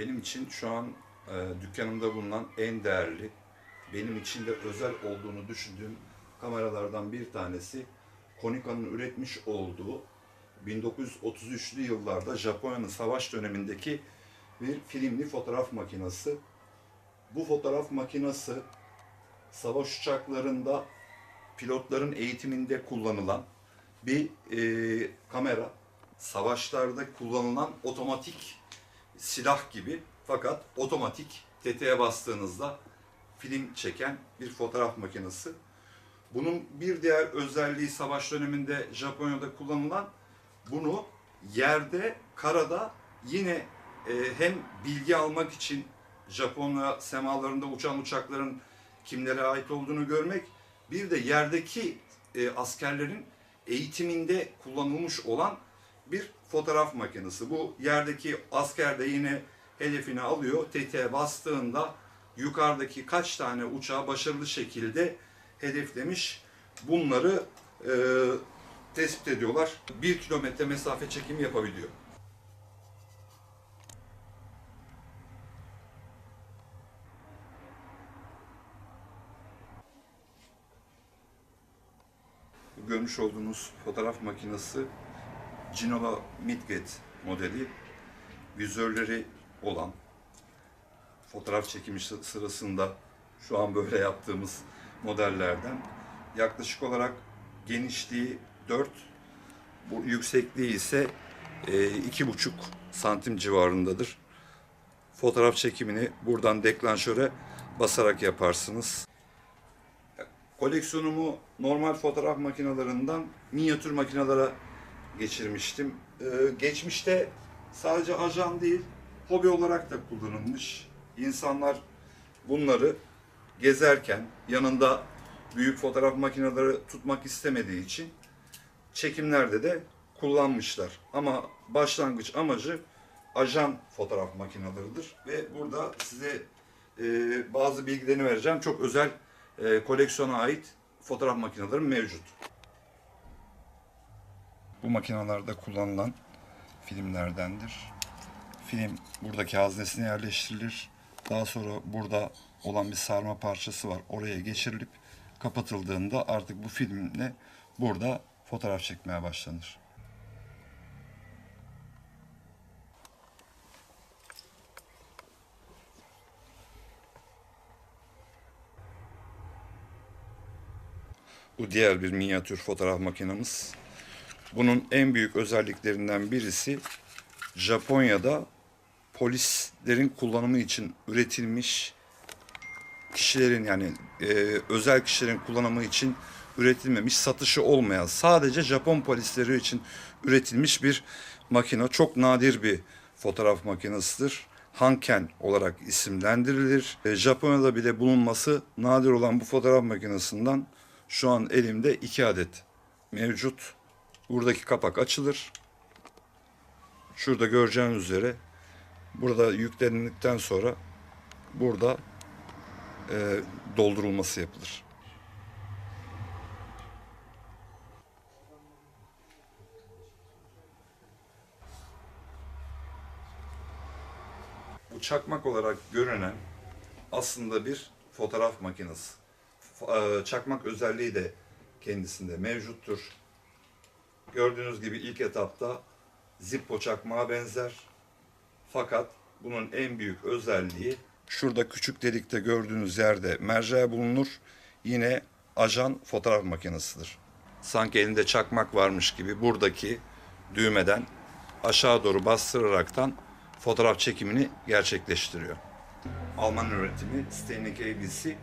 Benim için şu an e, dükkanımda bulunan en değerli, benim için de özel olduğunu düşündüğüm kameralardan bir tanesi Konica'nın üretmiş olduğu 1933'lü yıllarda Japonya'nın savaş dönemindeki bir filmli fotoğraf makinesi. Bu fotoğraf makinesi savaş uçaklarında pilotların eğitiminde kullanılan bir e, kamera. Savaşlarda kullanılan otomatik silah gibi fakat otomatik tetiğe bastığınızda film çeken bir fotoğraf makinesi. Bunun bir diğer özelliği savaş döneminde Japonya'da kullanılan bunu yerde, karada yine e, hem bilgi almak için Japonya semalarında uçan uçakların kimlere ait olduğunu görmek, bir de yerdeki e, askerlerin eğitiminde kullanılmış olan bir fotoğraf makinesi. Bu yerdeki asker de yine hedefini alıyor. Tetiğe bastığında yukarıdaki kaç tane uçağı başarılı şekilde hedeflemiş. Bunları e, tespit ediyorlar. Bir kilometre mesafe çekimi yapabiliyor. Görmüş olduğunuz fotoğraf makinesi Ginola Midget modeli vizörleri olan fotoğraf çekimi sı- sırasında şu an böyle yaptığımız modellerden yaklaşık olarak genişliği 4 bu yüksekliği ise e, 2,5 santim civarındadır. Fotoğraf çekimini buradan deklanşöre basarak yaparsınız. Koleksiyonumu normal fotoğraf makinelerinden minyatür makinelere geçirmiştim. Ee, geçmişte sadece ajan değil, hobi olarak da kullanılmış. İnsanlar bunları gezerken yanında büyük fotoğraf makineleri tutmak istemediği için çekimlerde de kullanmışlar. Ama başlangıç amacı ajan fotoğraf makineleridir ve burada size e, bazı bilgilerini vereceğim. Çok özel e, koleksiyona ait fotoğraf makineleri mevcut. Bu makinalarda kullanılan filmlerdendir. Film buradaki haznesine yerleştirilir. Daha sonra burada olan bir sarma parçası var. Oraya geçirilip kapatıldığında artık bu filmle burada fotoğraf çekmeye başlanır. Bu diğer bir minyatür fotoğraf makinemiz. Bunun en büyük özelliklerinden birisi Japonya'da polislerin kullanımı için üretilmiş kişilerin yani e, özel kişilerin kullanımı için üretilmemiş, satışı olmayan sadece Japon polisleri için üretilmiş bir makine. Çok nadir bir fotoğraf makinesidir. Hanken olarak isimlendirilir. E, Japonya'da bile bulunması nadir olan bu fotoğraf makinesinden şu an elimde iki adet mevcut. Buradaki kapak açılır. Şurada göreceğiniz üzere burada yüklenildikten sonra burada e, doldurulması yapılır. Bu çakmak olarak görünen aslında bir fotoğraf makinesi. E, Çakmak özelliği de kendisinde mevcuttur. Gördüğünüz gibi ilk etapta Zippo çakmağa benzer. Fakat bunun en büyük özelliği şurada küçük delikte gördüğünüz yerde merceğe bulunur. Yine ajan fotoğraf makinesidir. Sanki elinde çakmak varmış gibi buradaki düğmeden aşağı doğru bastıraraktan fotoğraf çekimini gerçekleştiriyor. Alman üretimi Steinec ABC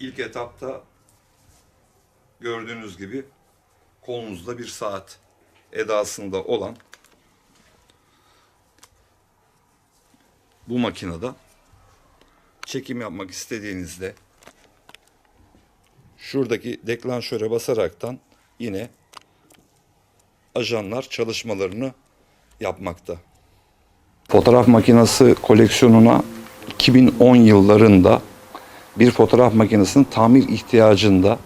ilk etapta gördüğünüz gibi kolunuzda bir saat edasında olan bu makinede çekim yapmak istediğinizde şuradaki deklanşöre basaraktan yine ajanlar çalışmalarını yapmakta. Fotoğraf makinesi koleksiyonuna 2010 yıllarında bir fotoğraf makinesinin tamir ihtiyacında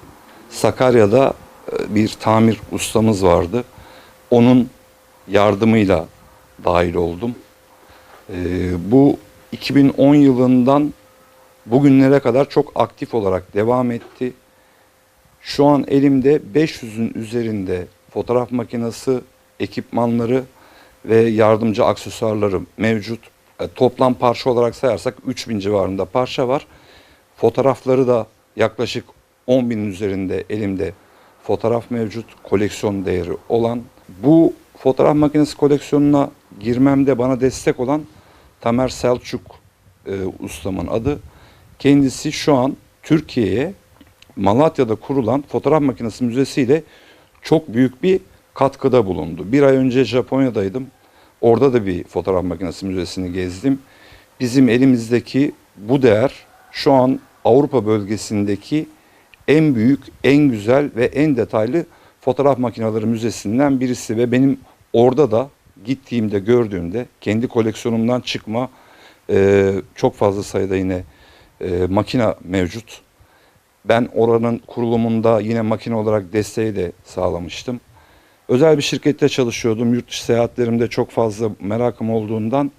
Sakarya'da bir tamir ustamız vardı. Onun yardımıyla dahil oldum. Ee, bu 2010 yılından bugünlere kadar çok aktif olarak devam etti. Şu an elimde 500'ün üzerinde fotoğraf makinesi, ekipmanları ve yardımcı aksesuarları mevcut. E, toplam parça olarak sayarsak 3000 civarında parça var. Fotoğrafları da yaklaşık 10 binin üzerinde elimde fotoğraf mevcut. Koleksiyon değeri olan. Bu fotoğraf makinesi koleksiyonuna girmemde bana destek olan Tamer Selçuk e, ustamın adı. Kendisi şu an Türkiye'ye Malatya'da kurulan fotoğraf makinesi müzesiyle çok büyük bir katkıda bulundu. Bir ay önce Japonya'daydım. Orada da bir fotoğraf makinesi müzesini gezdim. Bizim elimizdeki bu değer şu an Avrupa bölgesindeki en büyük, en güzel ve en detaylı fotoğraf makineleri müzesinden birisi ve benim orada da gittiğimde gördüğümde kendi koleksiyonumdan çıkma e, çok fazla sayıda yine e, makine mevcut. Ben oranın kurulumunda yine makine olarak desteği de sağlamıştım. Özel bir şirkette çalışıyordum. Yurt dışı seyahatlerimde çok fazla merakım olduğundan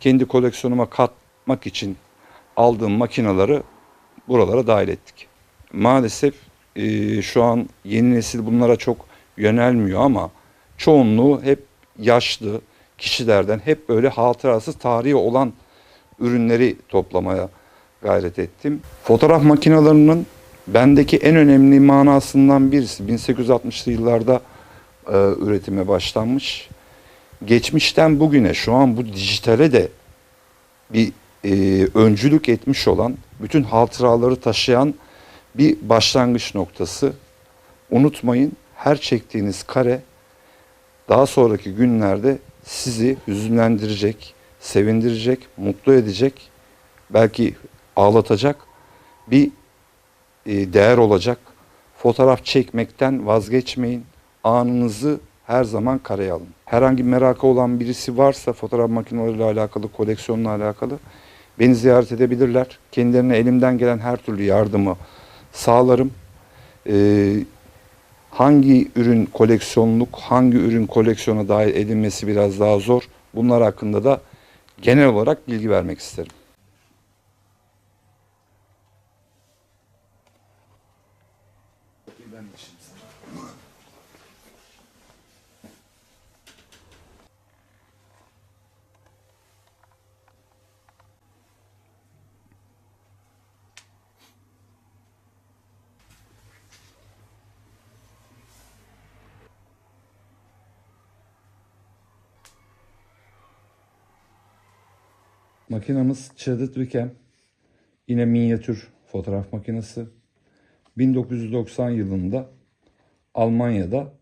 kendi koleksiyonuma katmak için aldığım makinaları buralara dahil ettik. Maalesef e, şu an yeni nesil bunlara çok yönelmiyor ama çoğunluğu hep yaşlı kişilerden hep böyle hatırası tarihi olan ürünleri toplamaya gayret ettim. Fotoğraf makinelerinin bendeki en önemli manasından birisi 1860'lı yıllarda e, üretime başlanmış. Geçmişten bugüne şu an bu dijitale de bir e, öncülük etmiş olan, bütün hatıraları taşıyan bir başlangıç noktası. Unutmayın her çektiğiniz kare daha sonraki günlerde sizi hüzünlendirecek, sevindirecek, mutlu edecek, belki ağlatacak bir e, değer olacak. Fotoğraf çekmekten vazgeçmeyin. Anınızı her zaman kareye alın. Herhangi bir merakı olan birisi varsa fotoğraf makineleriyle alakalı, koleksiyonla alakalı beni ziyaret edebilirler. Kendilerine elimden gelen her türlü yardımı sağlarım. Ee, hangi ürün koleksiyonluk, hangi ürün koleksiyona dahil edilmesi biraz daha zor. Bunlar hakkında da genel olarak bilgi vermek isterim. Makinamız Chadwick Wickham. Yine minyatür fotoğraf makinesi. 1990 yılında Almanya'da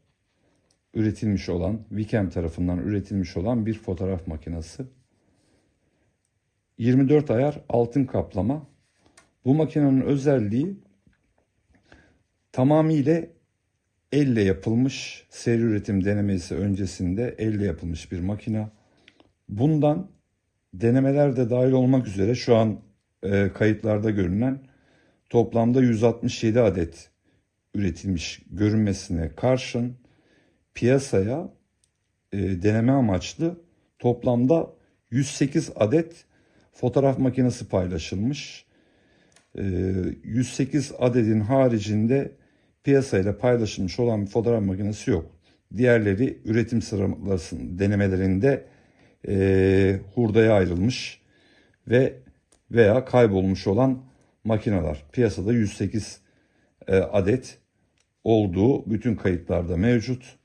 üretilmiş olan, Wickham tarafından üretilmiş olan bir fotoğraf makinesi. 24 ayar altın kaplama. Bu makinenin özelliği tamamıyla elle yapılmış, seri üretim denemesi öncesinde elle yapılmış bir makine. Bundan denemeler de dahil olmak üzere şu an e, kayıtlarda görünen toplamda 167 adet üretilmiş görünmesine karşın piyasaya e, deneme amaçlı toplamda 108 adet fotoğraf makinesi paylaşılmış. E, 108 adedin haricinde piyasayla paylaşılmış olan bir fotoğraf makinesi yok. Diğerleri üretim sıralamasının denemelerinde e, hurdaya ayrılmış ve veya kaybolmuş olan makineler. Piyasada 108 e, adet olduğu bütün kayıtlarda mevcut.